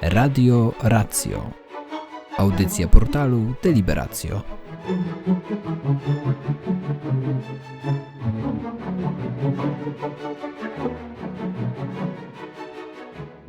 Radio Ratio. Audycja portalu Deliberatio.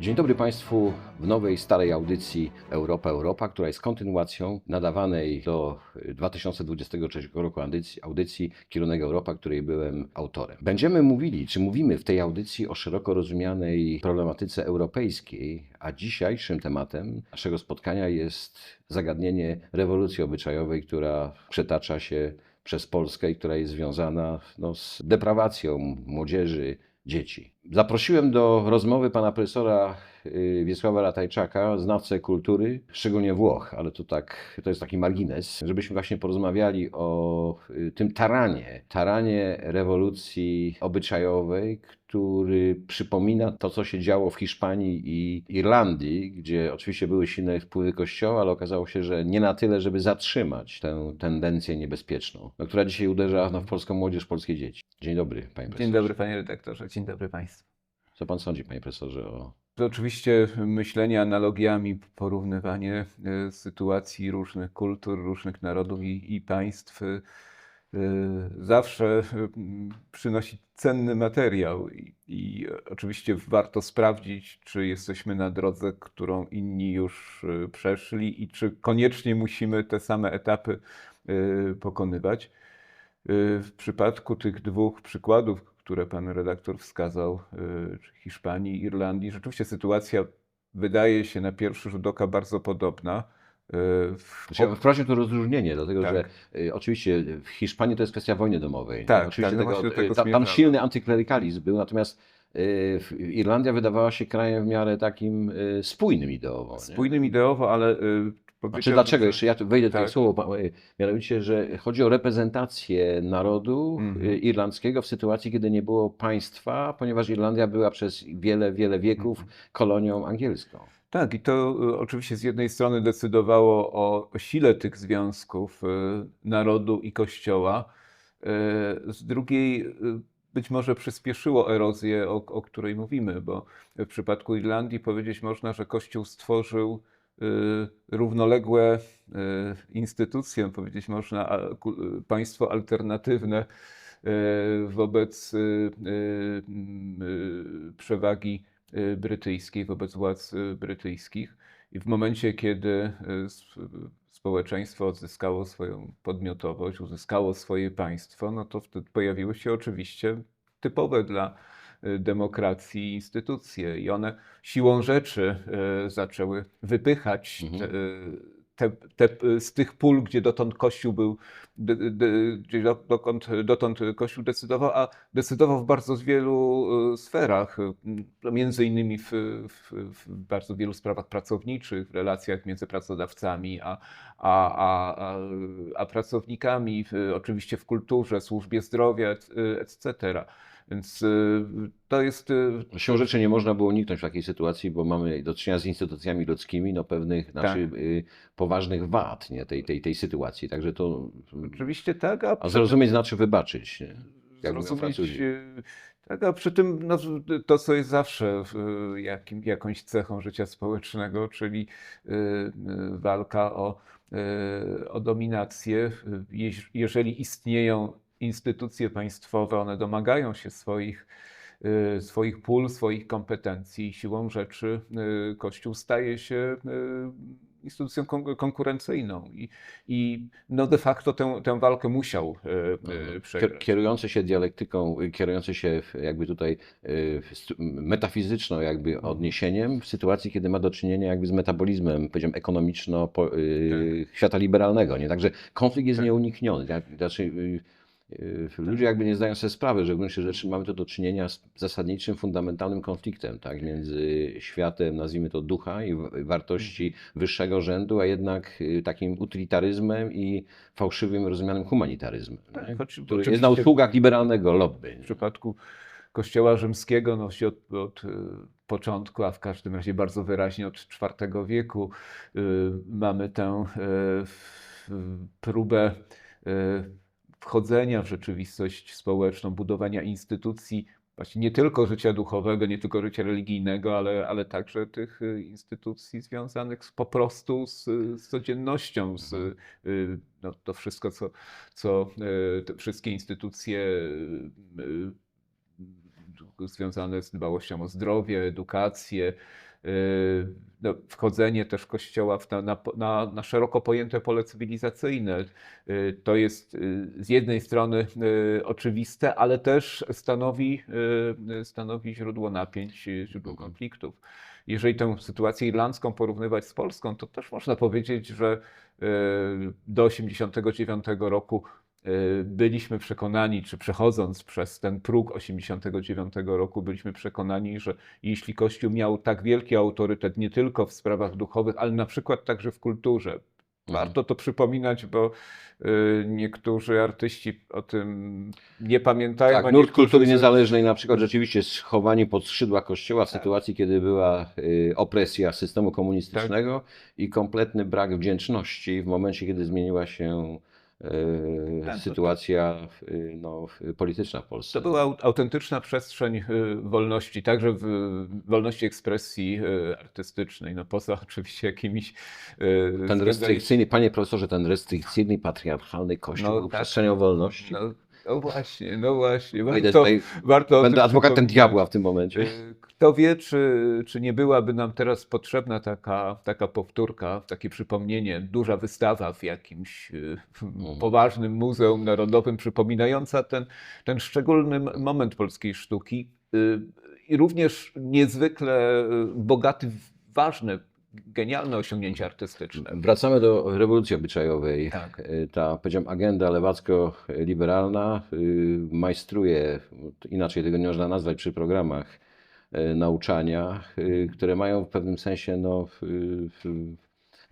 Dzień dobry Państwu w nowej, starej audycji Europa Europa, która jest kontynuacją nadawanej do 2023 roku audycji, audycji Kierunek Europa, której byłem autorem. Będziemy mówili, czy mówimy w tej audycji o szeroko rozumianej problematyce europejskiej, a dzisiejszym tematem naszego spotkania jest zagadnienie rewolucji obyczajowej, która przetacza się przez Polskę i która jest związana no, z deprawacją młodzieży, dzieci. Zaprosiłem do rozmowy pana profesora y, Wiesława Ratajczaka, znawcę kultury, szczególnie Włoch, ale to tak, to jest taki margines, żebyśmy właśnie porozmawiali o y, tym taranie, taranie rewolucji obyczajowej, który przypomina to, co się działo w Hiszpanii i Irlandii, gdzie oczywiście były silne wpływy Kościoła, ale okazało się, że nie na tyle, żeby zatrzymać tę tendencję niebezpieczną, która dzisiaj uderza no, w polską młodzież, polskie dzieci. Dzień dobry, panie profesorze. Dzień dobry, panie redaktorze. Dzień dobry państwu. Co pan sądzi, panie profesorze, o oczywiście myślenie analogiami, porównywanie e, sytuacji różnych kultur, różnych narodów i, i państw e, zawsze m, przynosi cenny materiał i, i oczywiście warto sprawdzić, czy jesteśmy na drodze, którą inni już e, przeszli i czy koniecznie musimy te same etapy e, pokonywać. E, W przypadku tych dwóch przykładów, które pan redaktor wskazał, y, Hiszpanii, Irlandii, rzeczywiście sytuacja wydaje się na pierwszy rzut oka bardzo podobna. Y, w- ja to rozróżnienie, dlatego Tak. że y, oczywiście w Hiszpanii to jest kwestia wojny domowej. Tak, oczywiście tak, no właśnie do y, tego tam, silny antyklerykalizm był, natomiast y, Irlandia wydawała się krajem w miarę takim y, spójnym ideowo. nie? Spójnym ideowo, ale Znaczy dlaczego? Jeszcze ja tu wejdę Tak. słowo, y, mianowicie, że chodzi o reprezentację narodu Mhm. y, irlandzkiego w sytuacji, kiedy nie było państwa, ponieważ Irlandia była przez wiele, wiele wieków Mhm. kolonią angielską. Tak, i to y, oczywiście z jednej strony decydowało o, sile tych związków narodu i kościoła, z drugiej być może przyspieszyło erozję, o, o której mówimy, bo w przypadku Irlandii powiedzieć można, że Kościół stworzył równoległe y, instytucje, powiedzieć można y, państwo alternatywne y, wobec y, y, y, przewagi y, brytyjskiej, wobec władz y, brytyjskich. I w momencie, kiedy y, społeczeństwo odzyskało swoją podmiotowość, uzyskało swoje państwo, no to wtedy pojawiły się oczywiście typowe dla y, demokracji instytucje i one siłą rzeczy y, zaczęły wypychać Mhm. te, y, te, te, z tych pól, gdzie dotąd Kościół był, d, d, gdzie do- dokąd, dotąd Kościół decydował, a decydował w bardzo wielu y, sferach, y, między innymi w, w, w bardzo wielu sprawach pracowniczych, w relacjach między pracodawcami a, a, a, a, pracownikami, w, oczywiście w kulturze, służbie zdrowia, et- etc. Więc y, to jest y, Siłą rzeczy nie można było uniknąć w takiej sytuacji, bo mamy do czynienia z instytucjami ludzkimi, no pewnych znaczy, y, poważnych wad nie, tej, tej, tej sytuacji. Także to. oczywiście tak, a A zrozumieć znaczy wybaczyć. Nie? Jak zrozumieć, tak, a przy tym no, to, co jest zawsze jakim, jakąś cechą życia społecznego, czyli walka o, o dominację. Jeż- Jeżeli istnieją instytucje państwowe, one domagają się swoich, e, swoich pól, swoich kompetencji i siłą rzeczy e, Kościół staje się e, instytucją kon- konkurencyjną i, i no de facto tę, tę walkę musiał e, przegrać. Kierujący się dialektyką, y, kierujący się jakby tutaj y, metafizyczną jakby Mhm. odniesieniem w sytuacji, kiedy ma do czynienia jakby z metabolizmem, powiedziałem, ekonomiczno po, y, Tak. świata liberalnego. Nie? Także konflikt jest Tak. nieunikniony. Znaczy, y, y, ludzie jakby nie zdają sobie sprawy, że w gruncie rzeczy mamy tu do czynienia z zasadniczym, fundamentalnym konfliktem tak? między światem, nazwijmy to ducha i wartości wyższego rzędu, a jednak y, takim utylitaryzmem i fałszywym, rozumianym humanitaryzmem, Tak, nie? choć który jest na usługach liberalnego lobby. W przypadku Kościoła Rzymskiego no, się od, od e, początku, a w każdym razie bardzo wyraźnie od IV wieku y, mamy tę w- próbę wchodzenia w rzeczywistość społeczną, budowania instytucji właśnie nie tylko życia duchowego, nie tylko życia religijnego, ale, ale także tych y, instytucji związanych z, po prostu z, z codziennością, z, y, no, to wszystko, co, co y, te wszystkie instytucje związane z dbałością o zdrowie, edukację, wchodzenie też Kościoła na, na, na, na szeroko pojęte pole cywilizacyjne. Y, To jest y, z jednej strony y, oczywiste, ale też stanowi, y, stanowi źródło napięć, y, źródło konfliktów. Jeżeli tę sytuację irlandzką porównywać z Polską, to też można powiedzieć, że y, do 1989 roku y, byliśmy przekonani, czy przechodząc przez ten próg 89 roku, byliśmy przekonani, że jeśli Kościół miał tak wielki autorytet nie tylko w sprawach duchowych, ale na przykład także w kulturze. Warto to przypominać, bo y, niektórzy artyści o tym nie pamiętają. Tak, nurt kultury niezależnej na przykład rzeczywiście schowani pod skrzydła kościoła w Tak. sytuacji, kiedy była y, opresja systemu komunistycznego i kompletny brak wdzięczności w momencie, kiedy zmieniła się y, Tak, sytuacja y, no, polityczna w Polsce. To była au- autentyczna przestrzeń y, wolności, także w wolności ekspresji y, artystycznej, no poza oczywiście jakimiś... y, Ten restrykcyjny, panie profesorze, ten restrykcyjny, patriarchalny kościół No był tak. przestrzenią wolności. No, no właśnie, no właśnie. Warto, warto będę adwokatem diabła w tym momencie. Y, Kto wie, czy, czy nie byłaby nam teraz potrzebna taka, taka powtórka, takie przypomnienie, duża wystawa w jakimś y, poważnym Muzeum Narodowym, przypominająca ten, ten szczególny moment polskiej sztuki y, i również niezwykle bogaty, w ważne, genialne osiągnięcia artystyczne. Wracamy do rewolucji obyczajowej. Tak. Y, Ta, powiedziałem, agenda lewacko-liberalna y, majstruje, inaczej tego nie można nazwać przy programach y, nauczania, które mają w pewnym sensie, no,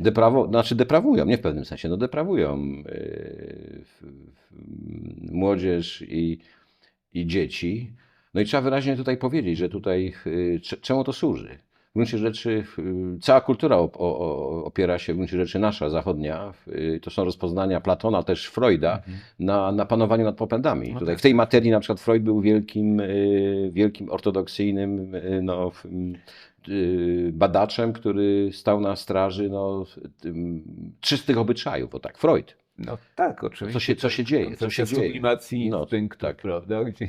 deprawo, znaczy deprawują, nie w pewnym sensie, no deprawują młodzież i, i dzieci. No i trzeba wyraźnie tutaj powiedzieć, że tutaj cze- czemu to służy? W gruncie rzeczy y, cała kultura op- o- o- opiera się w gruncie rzeczy nasza, zachodnia. y, To są rozpoznania Platona, też Freuda, na, na panowaniu nad popędami. No Tutaj tak. w tej materii na przykład Freud był wielkim, y, wielkim ortodoksyjnym no, badaczem, który stał na straży no, czystych obyczajów, bo tak, Freud. No tak, oczywiście. Co się- co się dzieje, co się dzieje. sublimacji No, instynktu, tak. prawda? Gdzie,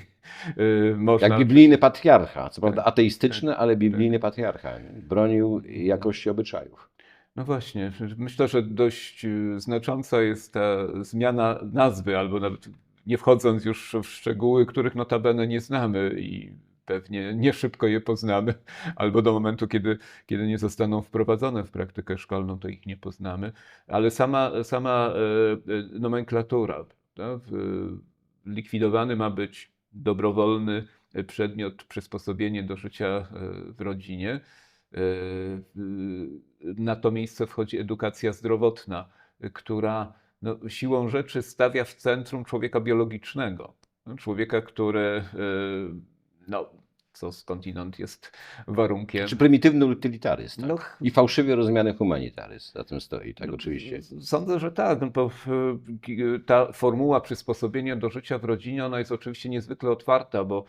y, można... Jak biblijny patriarcha, co Tak. prawda ateistyczny, ale biblijny patriarcha. Bronił jakości obyczajów. No właśnie, myślę, że dość y, znacząca jest ta zmiana nazwy, albo nawet nie wchodząc już w szczegóły, których notabene nie znamy i pewnie nie szybko je poznamy, albo do momentu, kiedy, kiedy nie zostaną wprowadzone w praktykę szkolną, to ich nie poznamy, ale sama, sama e, e, nomenklatura, likwidowany ma być dobrowolny e, przedmiot przysposobienie do życia w rodzinie. Na to miejsce wchodzi edukacja zdrowotna, która no, siłą rzeczy stawia w centrum człowieka biologicznego. No, Człowieka, który, no, co skądinąd jest warunkiem. Czy prymitywny utylitaryzm. Tak? No, I fałszywie rozumiany humanitaryzm za tym stoi, tak oczywiście. Sądzę, że tak, no bo w- ta formuła przysposobienia do życia w rodzinie, ona jest oczywiście niezwykle otwarta, bo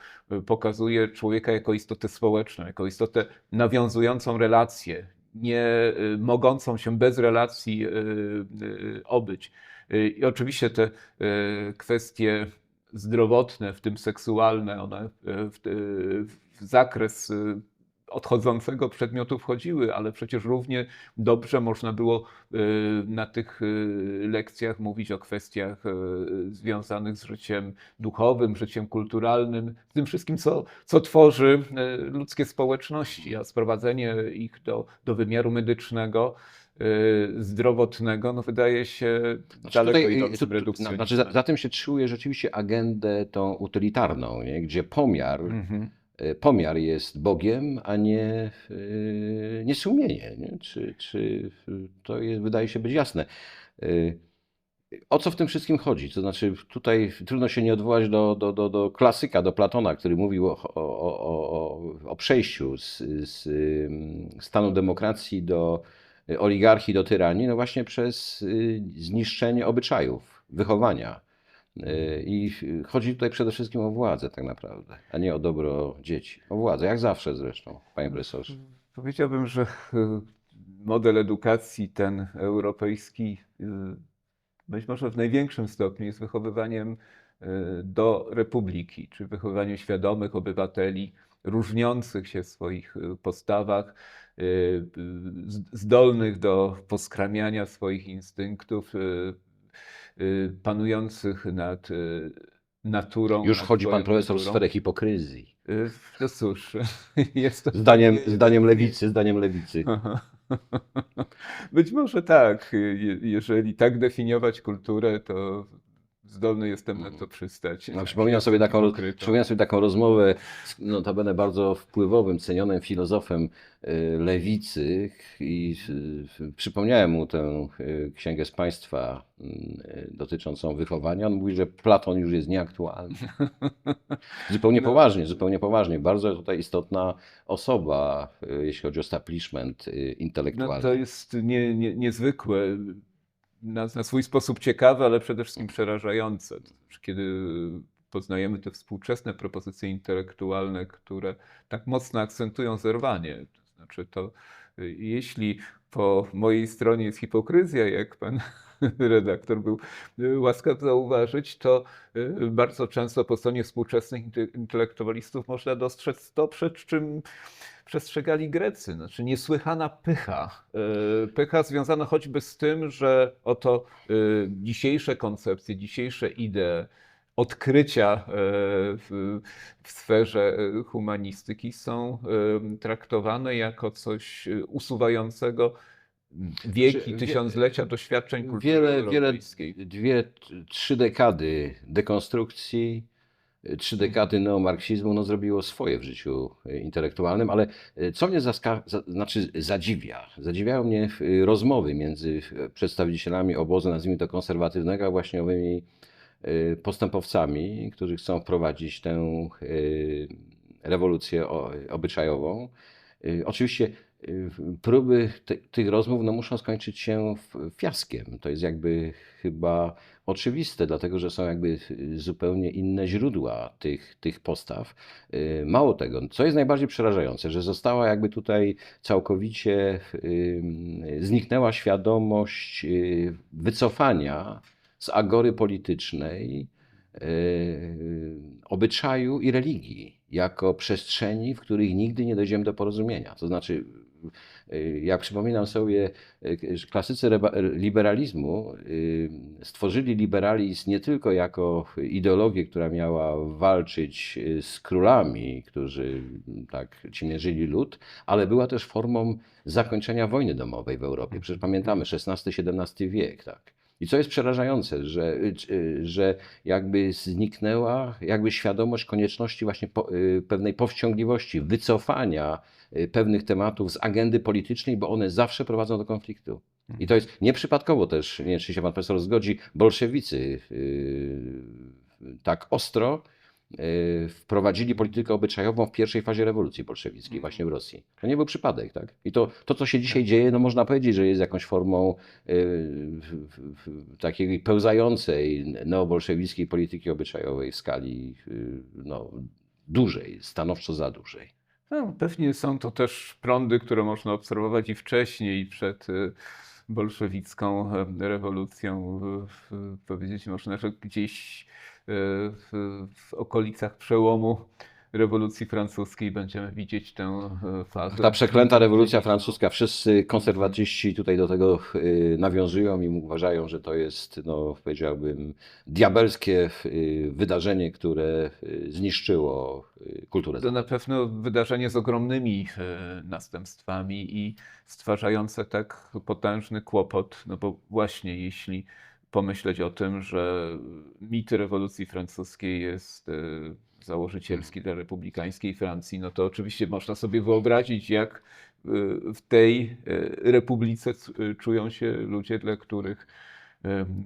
pokazuje człowieka jako istotę społeczną, jako istotę nawiązującą relacje, nie mogącą się bez relacji obyć. I oczywiście te kwestie zdrowotne, w tym seksualne, one y, w, y, w zakres y, odchodzącego przedmiotu wchodziły, ale przecież równie dobrze można było y, na tych lekcjach mówić o kwestiach związanych z życiem duchowym, życiem kulturalnym, tym wszystkim, co, co tworzy ludzkie społeczności, a sprowadzenie ich do, do wymiaru medycznego, zdrowotnego, no wydaje się Znaczy daleko tutaj, idącym tu- tu- redukcjonizmem. Znaczy za, za tym się czuje rzeczywiście agendę tą utylitarną, nie? gdzie pomiar, Mhm. y, pomiar jest Bogiem, a nie, y, nie sumienie. Nie? Czy, czy y, to jest, wydaje się być jasne. Y, O co w tym wszystkim chodzi? To znaczy, tutaj trudno się nie odwołać do, do, do, do klasyka, do Platona, który mówił o, o, o, o, przejściu z, z stanu demokracji do oligarchii, do tyranii, no właśnie przez y, zniszczenie obyczajów, wychowania. Y, I chodzi tutaj przede wszystkim o władzę tak naprawdę, a nie o dobro dzieci. O władzę, jak zawsze zresztą, panie profesorze. Powiedziałbym, że y, model edukacji ten europejski y, być może w największym stopniu jest wychowywaniem y, do republiki, czy wychowywaniem świadomych obywateli, różniących się w swoich y, postawach, y, zdolnych do poskramiania swoich instynktów, y, panujących nad naturą. Już nad wchodzi pan profesor w kulturą. sferę hipokryzji. No cóż, jest to Zdaniem, zdaniem lewicy, zdaniem lewicy. Aha. Być może tak. Je- Jeżeli tak definiować kulturę, to zdolny jestem na to przystać. No, przypominam, sobie taką, przypominam sobie taką rozmowę z notabene bardzo wpływowym, cenionym filozofem y, lewicy i y, przypomniałem mu tę y, księgę z państwa dotyczącą wychowania. On mówi, że Platon już jest nieaktualny. Zupełnie No. poważnie, zupełnie poważnie. Bardzo tutaj istotna osoba, jeśli chodzi o establishment y, No, intelektualny. to jest nie, nie, niezwykłe, na, na swój sposób ciekawe, ale przede wszystkim przerażające. Znaczy, Kiedy poznajemy te współczesne propozycje intelektualne, które tak mocno akcentują zerwanie. To znaczy to, y, jeśli po mojej stronie jest hipokryzja, jak pan redaktor był y, łaskaw zauważyć, to y, bardzo często po stronie współczesnych inte- intelektualistów można dostrzec to, przed czym przestrzegali Grecy. Znaczy niesłychana pycha. Y, Pycha związana choćby z tym, że oto dzisiejsze koncepcje, dzisiejsze idee, odkrycia w, sferze humanistyki są traktowane jako coś usuwającego wieki, Czy- wie- tysiąclecia doświadczeń kultury Wiele, wiele, europejskiej. dwie, t- trzy dekady dekonstrukcji, trzy dekady neomarksizmu no, zrobiło swoje w życiu intelektualnym, ale y, co mnie zaska- za, znaczy zadziwia? Zadziwiają mnie y, rozmowy między y, przedstawicielami obozu, nazwijmy to konserwatywnego, a właśnie owymi postępowcami, którzy chcą wprowadzić tę rewolucję obyczajową. Oczywiście próby ty- tych rozmów no, muszą skończyć się fiaskiem. To jest jakby chyba oczywiste, dlatego że są jakby zupełnie inne źródła tych, tych postaw. Y, Mało tego, co jest najbardziej przerażające, że została jakby tutaj całkowicie y, zniknęła świadomość y, wycofania z agory politycznej obyczaju i religii jako przestrzeni, w których nigdy nie dojdziemy do porozumienia. To znaczy, jak przypominam sobie, y, klasycy liberalizmu y, stworzyli liberalizm nie tylko jako ideologię, która miała walczyć y, z królami, którzy tak ciemierzyli lud, ale była też formą zakończenia wojny domowej w Europie. Przecież pamiętamy XVI-XVII wiek, tak. I co jest przerażające, że, y, że jakby zniknęła jakby świadomość konieczności właśnie po, y, pewnej powściągliwości, wycofania y, pewnych tematów z agendy politycznej, bo one zawsze prowadzą do konfliktu. I to jest nieprzypadkowo też, nie wiem czy się pan profesor zgodzi, bolszewicy y, tak ostro wprowadzili politykę obyczajową w pierwszej fazie rewolucji bolszewickiej, właśnie w Rosji. To nie był przypadek, tak? I to, to co się dzisiaj dzieje, no można powiedzieć, że jest jakąś formą y, takiej pełzającej neobolszewickiej polityki obyczajowej w skali y, no, dużej, stanowczo za dużej. No, pewnie są to też prądy, które można obserwować i wcześniej, przed y, bolszewicką rewolucją. Powiedzieć można, że gdzieś w, w okolicach przełomu rewolucji francuskiej będziemy widzieć tę e, fazę. Ta przeklęta rewolucja francuska, wszyscy konserwatyści tutaj do tego y, nawiązują i uważają, że to jest, no, powiedziałbym, diabelskie wydarzenie, które zniszczyło kulturę. To na pewno wydarzenie z ogromnymi e, następstwami i stwarzające tak potężny kłopot, no bo właśnie jeśli pomyśleć o tym, że mit rewolucji francuskiej jest e, założycielski dla republikańskiej Francji, no to oczywiście można sobie wyobrazić, jak e, w tej e, republice czują się ludzie, dla których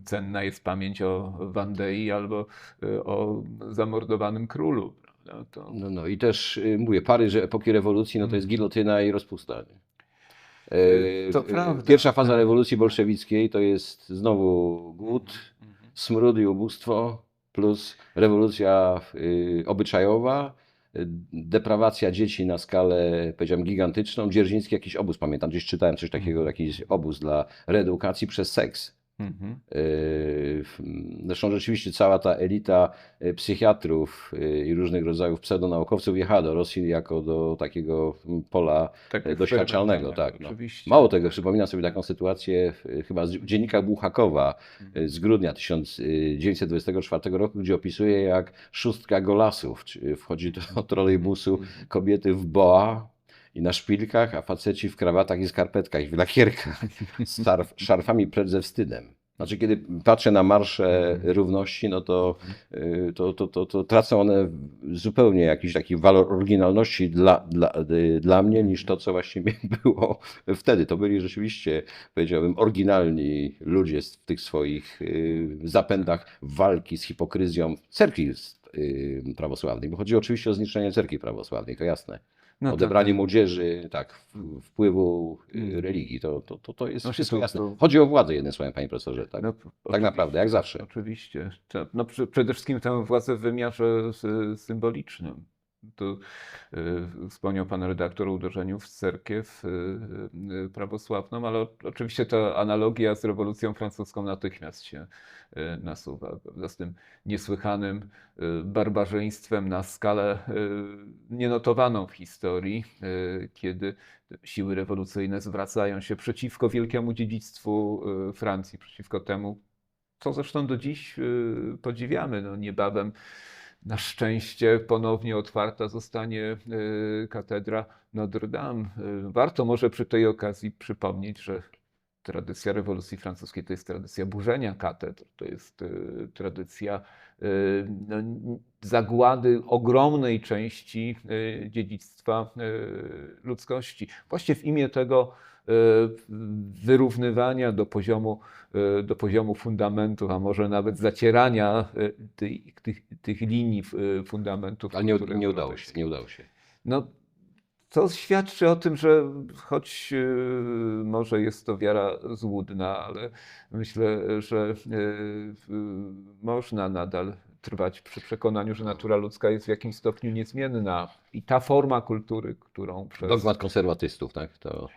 cenna jest pamięć o Wandei albo o zamordowanym królu. prawda? To... No, no i też mówię, Paryż epoki rewolucji, no to jest gilotyna i rozpusta. Pierwsza faza rewolucji bolszewickiej to jest znowu głód, smród i ubóstwo. plus rewolucja y, obyczajowa, y, deprawacja dzieci na skalę, powiedziałem, gigantyczną. Dzierżyński jakiś obóz, pamiętam, gdzieś czytałem coś takiego, jakiś obóz dla reedukacji przez seks. Mhm. Yy, Zresztą rzeczywiście cała ta elita y, psychiatrów y, i różnych rodzajów pseudonaukowców jechała do Rosji jako do takiego mm, pola Tak, doświadczalnego. Tak, no. Mało tego, przypominam sobie taką sytuację chyba z dziennika Buchakowa y, z grudnia 1924 roku, gdzie opisuje jak szóstka golasów wchodzi do trolejbusu kobiety w boa i na szpilkach, a faceci w krawatach i skarpetkach i w lakierkach z szarf, szarfami przed ze wstydem. Znaczy, kiedy patrzę na marsze równości, no to, y, to, to, to, to tracą one zupełnie jakiś taki walor oryginalności dla, dla, y, dla mnie, niż to, co właściwie było wtedy. To byli rzeczywiście, powiedziałbym, oryginalni ludzie w tych swoich y, zapędach walki z hipokryzją cerkwi prawosławnej. Bo chodzi oczywiście o zniszczenie cerkwi prawosławnej, to jasne. No to- Odebranie młodzieży, tak, wpływu y, Mm. religii, to, to, to, to jest No, wszystko to- jasne. to- Chodzi o władzę, jednym słowem, panie profesorze, tak? No, tak naprawdę, jak zawsze. Oczywiście. No, przede wszystkim tę władzę w wymiarze sy- symbolicznym. Tu y, wspomniał pan redaktor o uderzeniu w cerkiew y, y, prawosławną, ale oczywiście ta analogia z rewolucją francuską natychmiast się nasuwa. Z tym niesłychanym barbarzyństwem na skalę nienotowaną w historii, kiedy siły rewolucyjne zwracają się przeciwko wielkiemu dziedzictwu Francji, przeciwko temu, co zresztą do dziś podziwiamy. No, niebawem na szczęście ponownie otwarta zostanie y, katedra Notre Dame. Y, Warto może przy tej okazji przypomnieć, że tradycja rewolucji francuskiej to jest tradycja burzenia katedr, to jest y, tradycja no, zagłady ogromnej części dziedzictwa ludzkości. Właśnie w imię tego wyrównywania do poziomu, y, do poziomu fundamentów, a może nawet zacierania y, tych, tych, tych linii fundamentów. Ale nie, nie udało się, nie udało się. No, to świadczy o tym, że choć może jest to wiara złudna, ale myślę, że można nadal trwać przy przekonaniu, że natura ludzka jest w jakimś stopniu niezmienna. I ta forma kultury, którą przez. Dogmat konserwatystów, tak? To,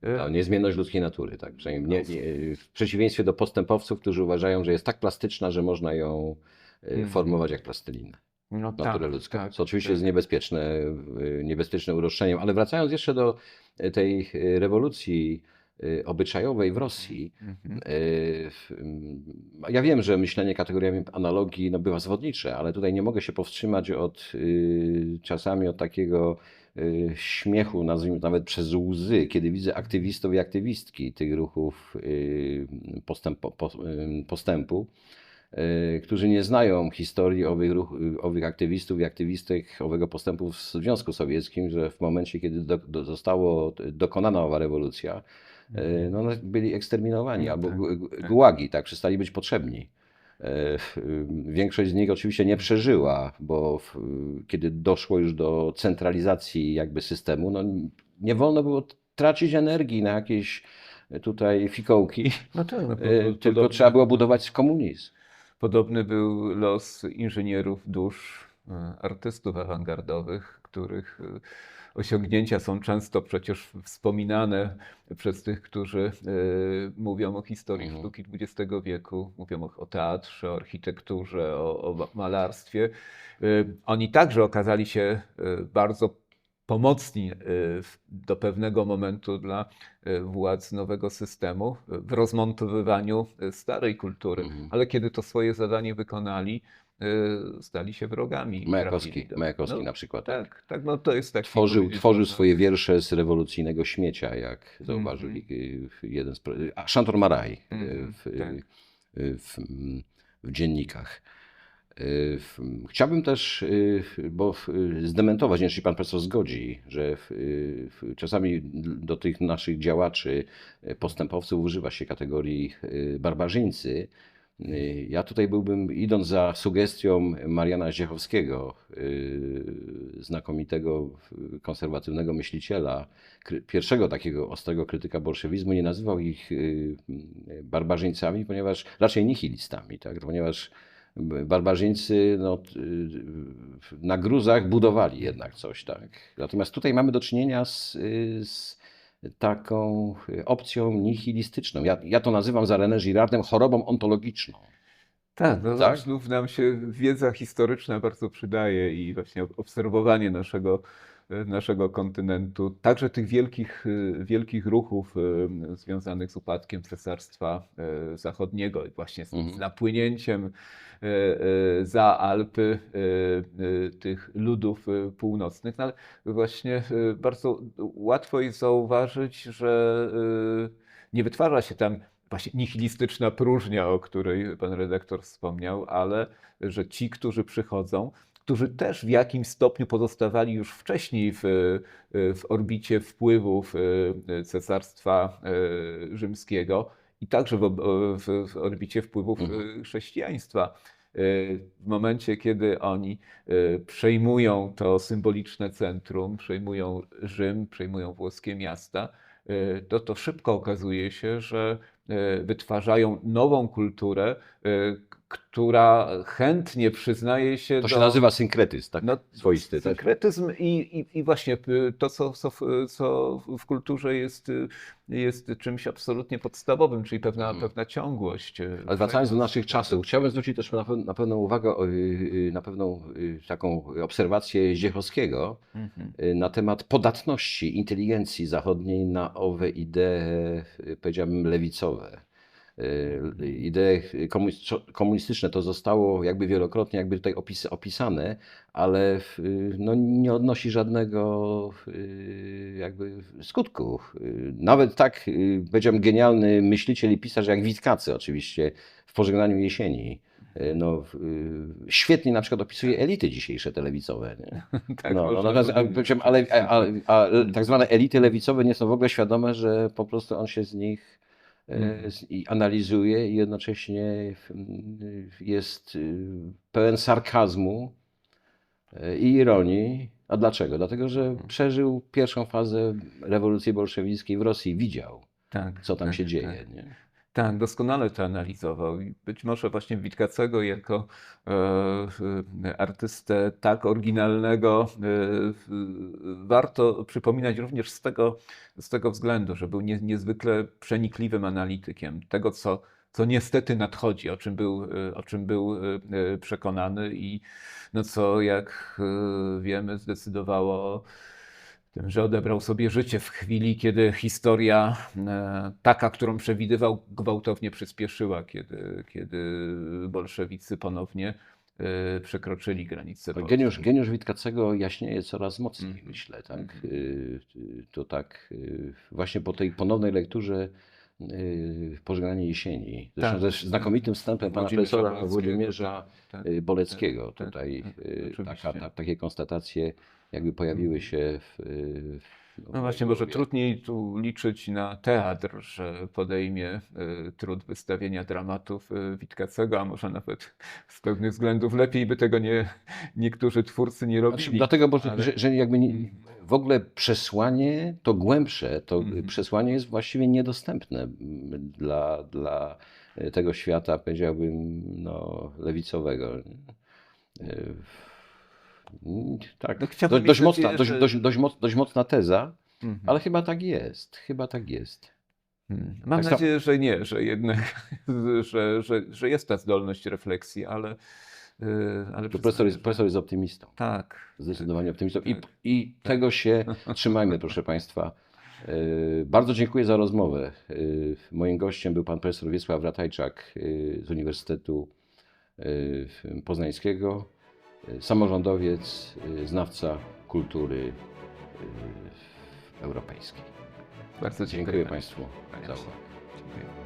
to niezmienność ludzkiej natury, tak? Przynajmniej nie, nie, w przeciwieństwie do postępowców, którzy uważają, że jest tak plastyczna, że można ją y, Mhm. formować jak plastylinę. no naturę tak, ludzką, tak, co oczywiście tak. jest niebezpieczne, y, niebezpieczne uroszczeniem. Ale wracając jeszcze do tej rewolucji obyczajowej w Rosji, Mhm. mm, ja wiem, że myślenie kategoriami analogii no, bywa zwodnicze, ale tutaj nie mogę się powstrzymać od czasami od takiego śmiechu, nazwijmy nawet przez łzy, kiedy widzę aktywistów i aktywistki tych ruchów y, y, postępu, y, którzy nie znają historii owych, ruch, owych aktywistów i aktywistek owego postępu w Związku Sowieckim, że w momencie, kiedy do, do, zostało dokonana owa rewolucja, y, no, one byli eksterminowani, No albo tak, tak. gułagi, tak, przestali być potrzebni. E, y, Większość z nich oczywiście nie przeżyła, bo w, kiedy doszło już do centralizacji jakby systemu, no nie wolno było tracić energii na jakieś tutaj fikołki, No tak, no, e, po- tylko podobnie- trzeba było budować komunizm. Podobny był los inżynierów dusz, e, artystów awangardowych, których e, osiągnięcia są często przecież wspominane przez tych, którzy e, mówią o historii Mhm. sztuki XX wieku, mówią o, o teatrze, o architekturze, o, o malarstwie. E, Oni także okazali się e, bardzo pomocni w- do pewnego momentu dla e, władz nowego systemu w rozmontowywaniu e, starej kultury. Mhm. Ale kiedy to swoje zadanie wykonali, stali się wrogami. Majakowski, Majakowski no, na przykład. Tak, tak, no to jest taki. Tworzył, tworzył można- swoje wiersze z rewolucyjnego śmiecia, jak Mhm. zauważył y, jeden z. A Chantor Maraj y, Mhm, w, tak. y, w, mm, w dziennikach. Chciałbym też, y, bo zdementować, nie wiem, czy pan profesor zgodzi, że y, czasami do tych naszych działaczy, y, postępowców używa się kategorii barbarzyńcy. Ja tutaj byłbym, idąc za sugestią Mariana Ziechowskiego, znakomitego konserwatywnego myśliciela, pierwszego takiego ostrego krytyka bolszewizmu, nie nazywał ich barbarzyńcami, ponieważ raczej nihilistami, tak? ponieważ barbarzyńcy no, t- na gruzach budowali jednak coś, tak. Natomiast tutaj mamy do czynienia z, y, z taką opcją nihilistyczną. Ja, ja to nazywam za René Girardem chorobą ontologiczną. Tak, no Tak? znów nam się wiedza historyczna bardzo przydaje i właśnie obserwowanie naszego, naszego kontynentu, także tych wielkich, wielkich ruchów e, związanych z upadkiem Cesarstwa e, Zachodniego i właśnie z, Mhm. napłynięciem e, za Alpy tych ludów północnych. No, ale właśnie bardzo łatwo jest zauważyć, że nie wytwarza się tam właśnie nihilistyczna próżnia, o której pan redaktor wspomniał, ale że ci, którzy przychodzą, którzy też w jakimś stopniu pozostawali już wcześniej w, w orbicie wpływów e, Cesarstwa e, Rzymskiego i także w, w, w orbicie wpływów Mhm. chrześcijaństwa. W momencie, kiedy oni przejmują to symboliczne centrum, przejmują Rzym, przejmują włoskie miasta, to to szybko okazuje się, że wytwarzają nową kulturę, która chętnie przyznaje się To do... się nazywa synkretyzm, tak? No, Swoisty. Tak? Synkretyzm i, i, i właśnie to, co, co, w- co w kulturze jest, jest czymś absolutnie podstawowym, czyli pewna, Mhm. pewna ciągłość. y, Ale wracając do naszych czasów, chciałbym zwrócić też na, na pewną uwagę, y, y, na pewną y, taką obserwację Zdziechowskiego Mhm. y, na temat podatności inteligencji zachodniej na owe idee, powiedziałbym, lewicowe. Y, Idee komunis- komunistyczne to zostało jakby wielokrotnie jakby tutaj opis, opisane, ale y, no, nie odnosi żadnego y, jakby skutku. Y, Nawet tak, y, powiedziałbym, genialny myśliciel i pisarz jak Witkacy oczywiście w Pożegnaniu jesieni. y, No, y, świetnie na przykład opisuje elity dzisiejsze telewizowe. Nie? Tak, No, no, natomiast, powiedziałem, ale, a, a, a tak zwane elity lewicowe nie są w ogóle świadome, że po prostu on się z nich i analizuje i jednocześnie jest y, pełen sarkazmu e, i ironii. A dlaczego? Dlatego, że Mhm. przeżył pierwszą fazę rewolucji bolszewickiej w Rosji, widział, tak, co tam tak, się tak. dzieje. Nie? Tak, doskonale to analizował i być może właśnie Witkacego jako e, e, artystę tak oryginalnego e, warto przypominać również z tego, z tego względu, że był nie, niezwykle przenikliwym analitykiem tego, co, co niestety nadchodzi, o czym był, e, o czym był e, przekonany i no co, jak wiemy, zdecydowało tym, że odebrał sobie życie w chwili, kiedy historia e, taka, którą przewidywał, gwałtownie przyspieszyła, kiedy, kiedy bolszewicy ponownie e, przekroczyli granicę. Geniusz, geniusz Witkacego jaśnieje coraz mocniej, Mhm. myślę. Tak? Y, To tak y, właśnie po tej ponownej lekturze Pożegnanie jesieni. Zresztą Tak. ze znakomitym wstępem pana Włodzimierza profesora Boleckiego, Włodzimierza tak, y, Boleckiego. tak, Tutaj tak, y, oczywiście. taka, ta, takie konstatacje jakby pojawiły się w, y, w No właśnie, może trudniej tu liczyć na teatr, że podejmie e, trud wystawienia dramatów e, Witkacego, a może nawet z pewnych względów lepiej by tego nie, niektórzy twórcy nie robili. Znaczy, dlatego, bo, ale- że, że jakby nie, w ogóle przesłanie, to głębsze, to Mhm. przesłanie jest właściwie niedostępne dla, dla tego świata, powiedziałbym, no, lewicowego. Tak, No, chciałbym dość, mocna, dość, dość, dość, moc, dość mocna teza, Mhm. ale chyba tak jest, chyba tak jest. Hmm. Mam Tak nadzieję, że nie, że jednak, że, że, że jest ta zdolność refleksji, ale, e, ale profesor jest, profesor jest optymistą. Tak. Zdecydowanie optymistą. I, Tak. I tego się trzymajmy, proszę Państwa. Yy, Bardzo dziękuję za rozmowę. Yy, Moim gościem był pan profesor Wiesław Ratajczak z Uniwersytetu Poznańskiego, samorządowiec, yy, znawca kultury yy, europejskiej. Bardzo Dziękuję Państwu za uwagę.